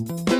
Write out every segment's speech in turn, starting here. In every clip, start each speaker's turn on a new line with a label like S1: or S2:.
S1: Thank you.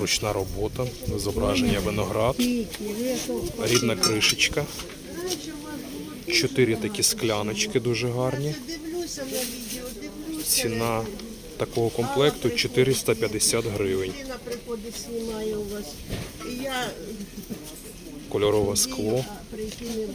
S1: Ручна робота, зображення виноград, рідна кришечка. Чотири такі скляночки дуже гарні. Ціна такого комплекту 450 гривень. Кольорове скло.
S2: а, прийти не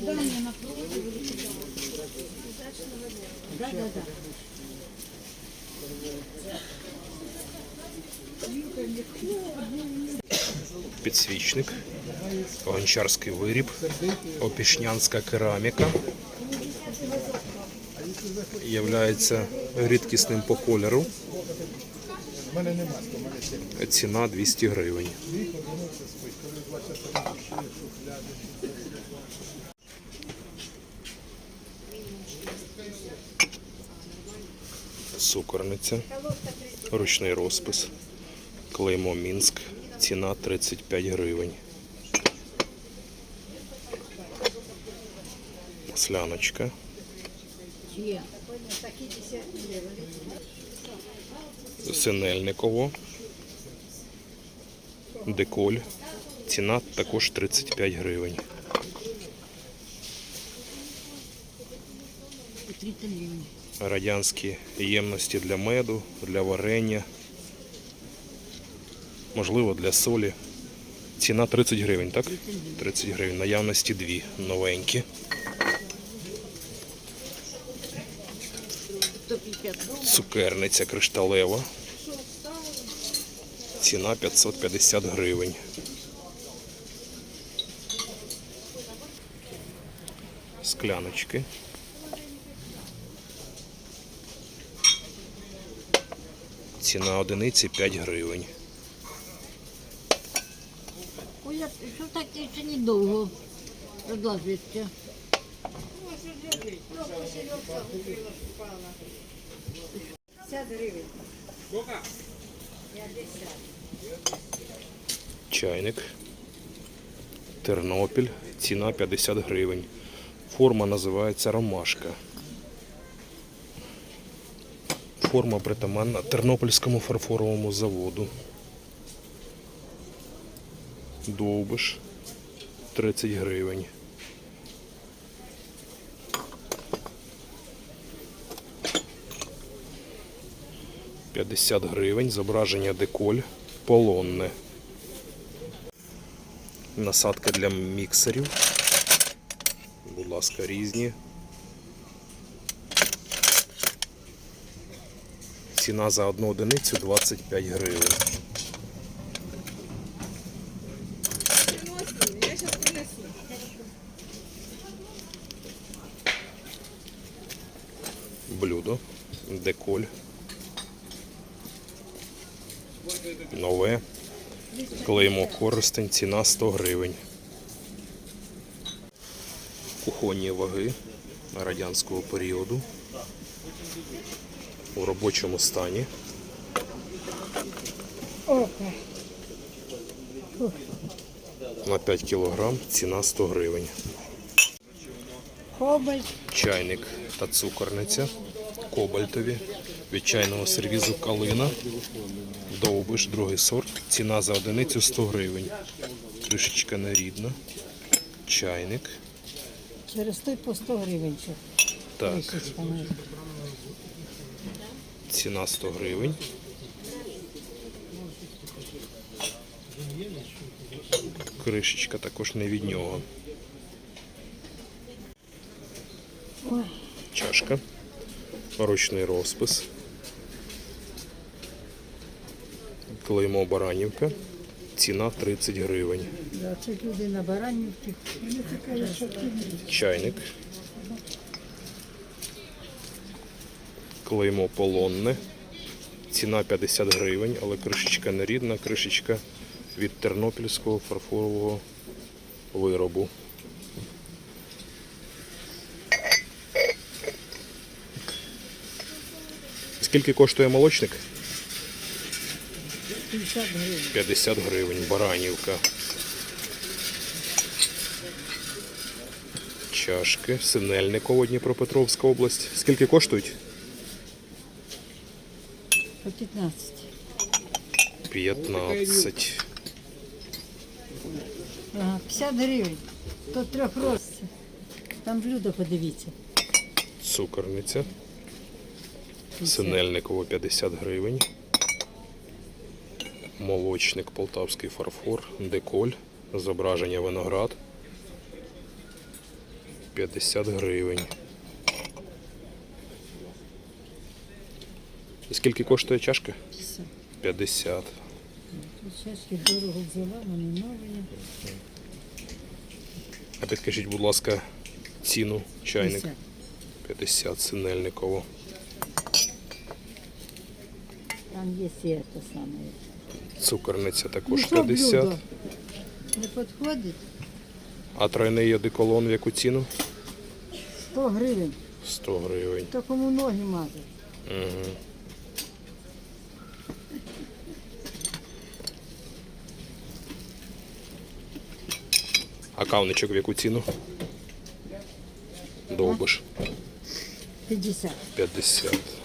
S1: підсвічник, гончарський виріб, опішнянська кераміка. Являється рідкісним по кольору. Ціна 200 гривень. Сукорниця, ручний розпис, клеймо Мінськ, ціна 35 гривень. Масляночка. Синельниково. Деколь. Ціна також 35 гривень. Радянські ємності для меду, для варення. Можливо, для солі. Ціна 30 гривень, так? 30 гривень. Наявності дві новенькі. Цукерниця кришталева. Ціна 550 гривень. Скляночки. Ціна одиниці 5 гривень.
S3: Ой, я- що таке ще недовго продовжується.
S1: Чайник. Тернопіль. Ціна 50 гривень. Форма називається ромашка. Форма притаманна Тернопільському фарфоровому заводу. Довбиш 30 гривень. П'ятдесят гривень. Зображення деколь. Полонне. Насадки для міксерів. Будь ласка, різні. Ціна за одну одиницю 25 гривень. Блюдо, деколь. Нове. Клеймо користень, ціна 100 гривень. Кухонні ваги радянського періоду у робочому стані. На 5 кілограм ціна 100 гривень.
S3: Кобальт.
S1: Чайник та цукорниця кобальтові від чайного сервізу калина. Довбиш, другий сорт. Ціна за одиницю 100 гривень. Кришечка нерідна. Чайник.
S3: Через той по 100 гривень.
S1: Так,
S3: Кришечка
S1: ціна 100 гривень. Кришечка також не від нього. Чашка. Ручний розпис. Клеймо Баранівка. Ціна 30 гривень. Чайник. Клеймо полонне. Ціна 50 гривень, але кришечка не рідна, кришечка від тернопільського фарфорового виробу. Скільки коштує молочник?
S3: 50 гривень.
S1: 50 гривень, баранівка. Чашки, Синельниково, Дніпропетровська область. Скільки коштують?
S3: По 15.
S1: 15.
S3: Ага, 50 гривень. То трьох розців. Там блюдо подивіться.
S1: Цукорниця. Синельниково 50 гривень. Молочник Полтавський фарфор. Деколь. Зображення виноград. 50 гривень. Скільки коштує чашка?
S3: 50.
S1: 50.
S3: Чашки дорого взяла, вони нові.
S1: А підкажіть, будь ласка, ціну чайник
S3: 50.
S1: 50 Синельниково.
S3: Там є і це саме.
S1: Цукорниця також
S3: Ну,
S1: 50.
S3: блюдо? Не підходить?
S1: А тройний одеколон в яку ціну?
S3: 100 гривень.
S1: 100 гривень.
S3: То кому ноги мазать.
S1: Угу. А кавничок в яку ціну? Довбиш.
S3: 50.
S1: 50.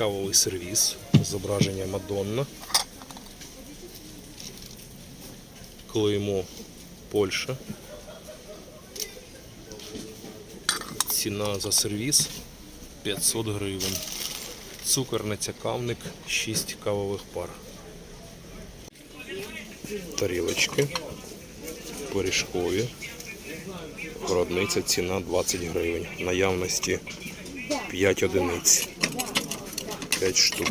S1: Кавовий сервіс. Зображення Мадонна. Клеймо Польща. Ціна за сервіс 500 гривень. Цукорниця кавник 6 кавових пар. Тарілочки. Пиріжкові. Городниця ціна 20 гривень. Наявності 5 одиниць. 5 штук.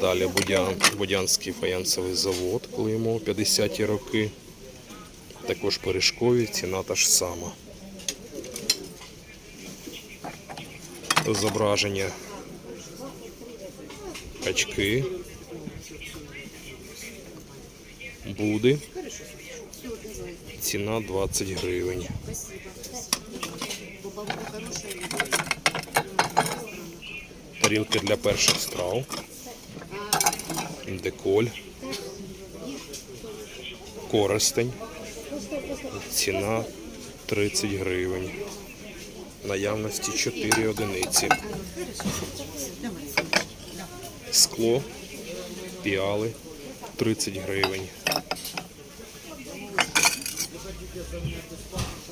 S1: Далі Будян, Будянський фаянсовий завод, клеймо 50-ті роки. Також пиріжкові, ціна та ж сама. Зображення качки, буди. Ціна 20 гривень. Тарілки для перших страв. Деколь. Користень. Ціна 30 гривень. Наявності 4 одиниці. Скло. Піали 30 гривень.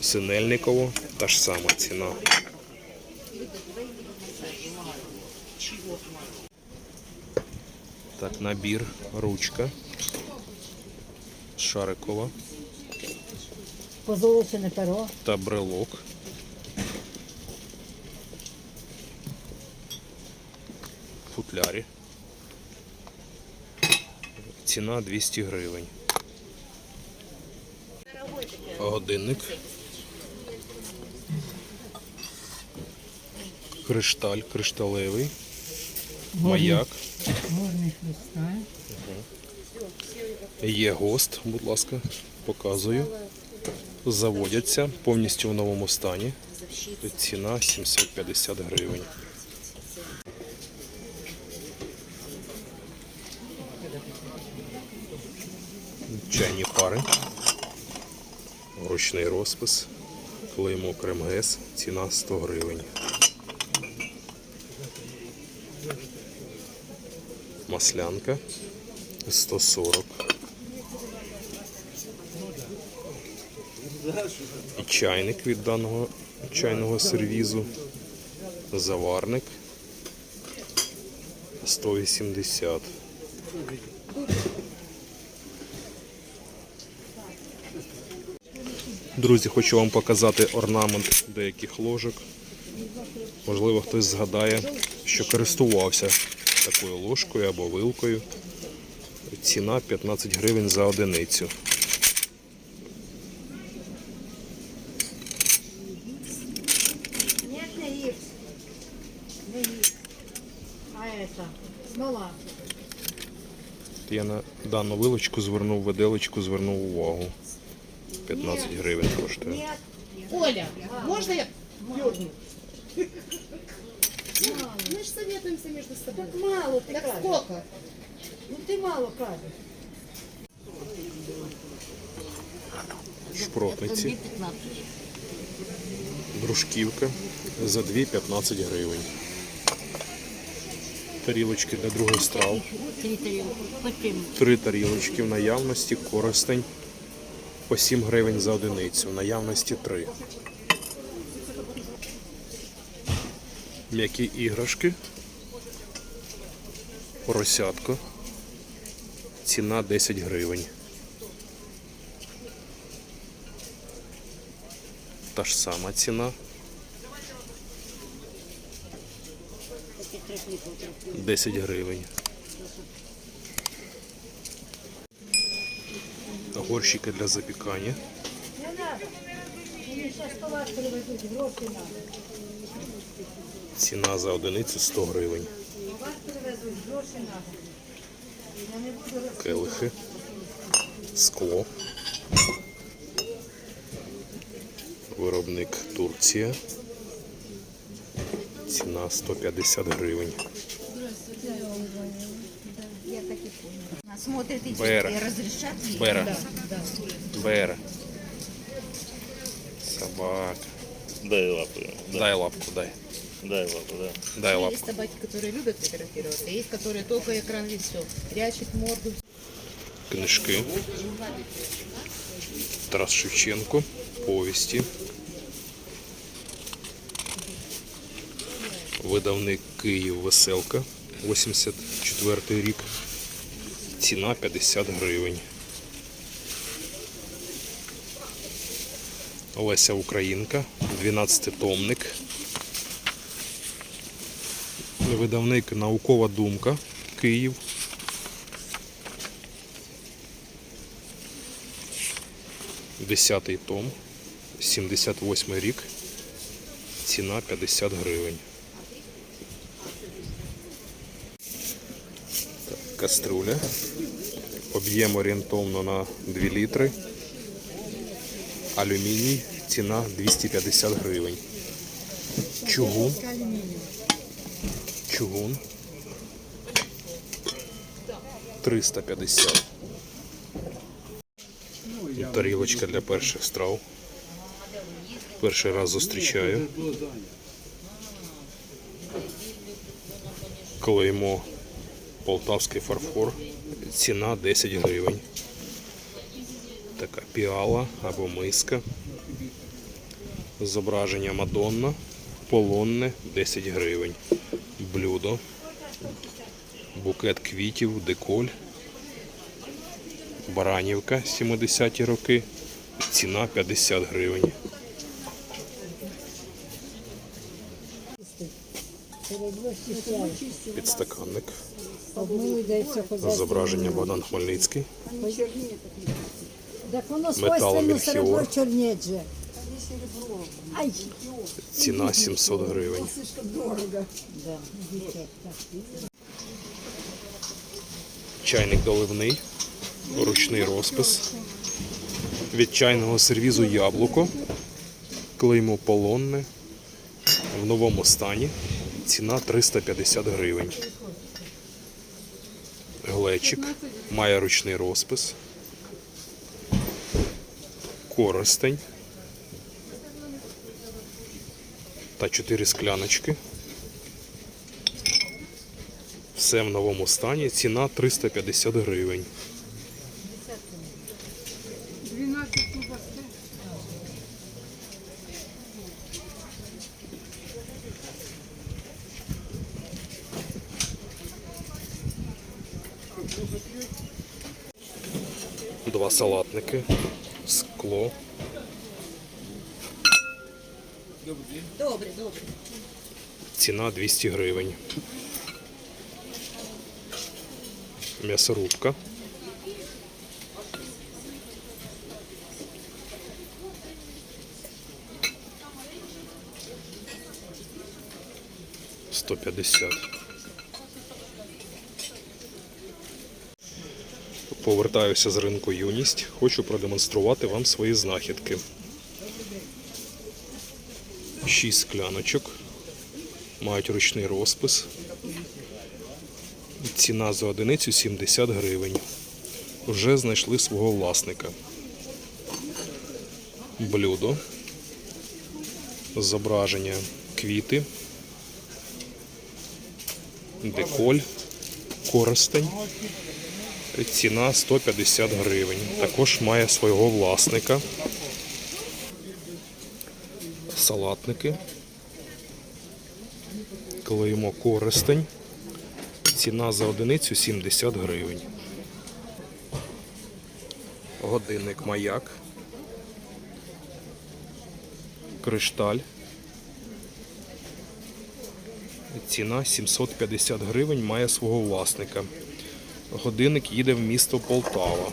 S1: Синельниково та ж сама ціна. Так, набір, ручка. Шарикова
S3: Позолочене перо.
S1: та брелок. Футлярі. Ціна 200 гривень. Годинник. Кришталь, кришталевий. Маяк.
S3: Горний хрусталь.
S1: Є гост, будь ласка, показую. Заводяться повністю в новому стані. Ціна 750 гривень. Чайні пари. Ручний розпис. Клеймо Кремгес. Ціна 100 гривень. Маслянка 140. І чайник від даного чайного сервізу. Заварник 180. Друзі, хочу вам показати орнамент деяких ложок. Можливо, хтось згадає, що користувався такою ложкою або вилкою. Ціна 15 гривень за одиницю.
S3: Нет, не гипс. Не это, смола.
S1: Я на дану вилочку звернув виделочку, звернув увагу. 15 гривень коштує.
S4: Оля, можно я дерну? Мы же советуемся между собой.
S3: Так мало ты
S4: Так
S3: кажешь.
S4: сколько?
S3: Ну ты мало кажешь.
S1: Шпротниці,
S3: 2,15.
S1: дружківка за 2,15 гривень. Тарілочки для других страв.
S3: Три тарелки. Почему?
S1: Три тарілочки в наявності, користень по 7 гривень за одиницю. В наявності 3. М'які іграшки. Поросятко. Ціна 10 гривень. Та ж сама ціна. 10 гривень. Горщики для запікання. Ціна за одиницю 100 гривень. Келихи. Скло. Виробник Турція. Ціна 150 гривень. Бера. Бера. Бера. Собака.
S5: Дай лапу. Да.
S1: Дай лапку, дай.
S5: Дай лапу, да.
S1: Дай лапку.
S4: Есть собаки, которые любят фотографироваться, а есть, которые только экран и все. Прячет морду.
S1: книжки. Тарас Шевченко, повісті. Видавник Київ Веселка, 84 рік. Ціна 50 гривень. Олеся Українка, 12-томник. Видавник Наукова думка Київ. Десятий том, 78 рік, ціна 50 гривень. Так, каструля. Об'єм орієнтовно на 2 літри. Алюміній, ціна 250 гривень. Чугун. Чугун. 350. Тарілочка для перших страв. Перший раз зустрічаю. Клеймо Полтавський фарфор. Ціна 10 гривень. Така піала або миска. Зображення Мадонна. Полонне 10 гривень. Блюдо. Букет квітів, деколь. Баранівка 70-ті роки. Ціна 50 гривень. Підстаканник. Зображення Богдан Хмельницький.
S6: Так
S1: Ціна 700 гривень. Чайник доливний. Ручний розпис. Від чайного сервізу яблуко. Клеймо полонне. В новому стані. Ціна 350 гривень. Глечик. Має ручний розпис. Коростень. та 4 скляночки. Все в новому стані. Ціна 350 гривень. 12 Два салатники, скло.
S4: Добре, добре.
S1: Ціна 200 гривень. М'ясорубка. Сто п'ятдесят. Повертаюся з ринку юність. Хочу продемонструвати вам свої знахідки. Шість скляночок мають ручний розпис. Ціна за одиницю 70 гривень. Вже знайшли свого власника. Блюдо. Зображення квіти. Деколь. Користень. Ціна 150 гривень. Також має свого власника. Салатники. Клеїмо користень. Ціна за одиницю 70 гривень. Годинник маяк. Кришталь. Ціна 750 гривень має свого власника. Годинник їде в місто Полтава.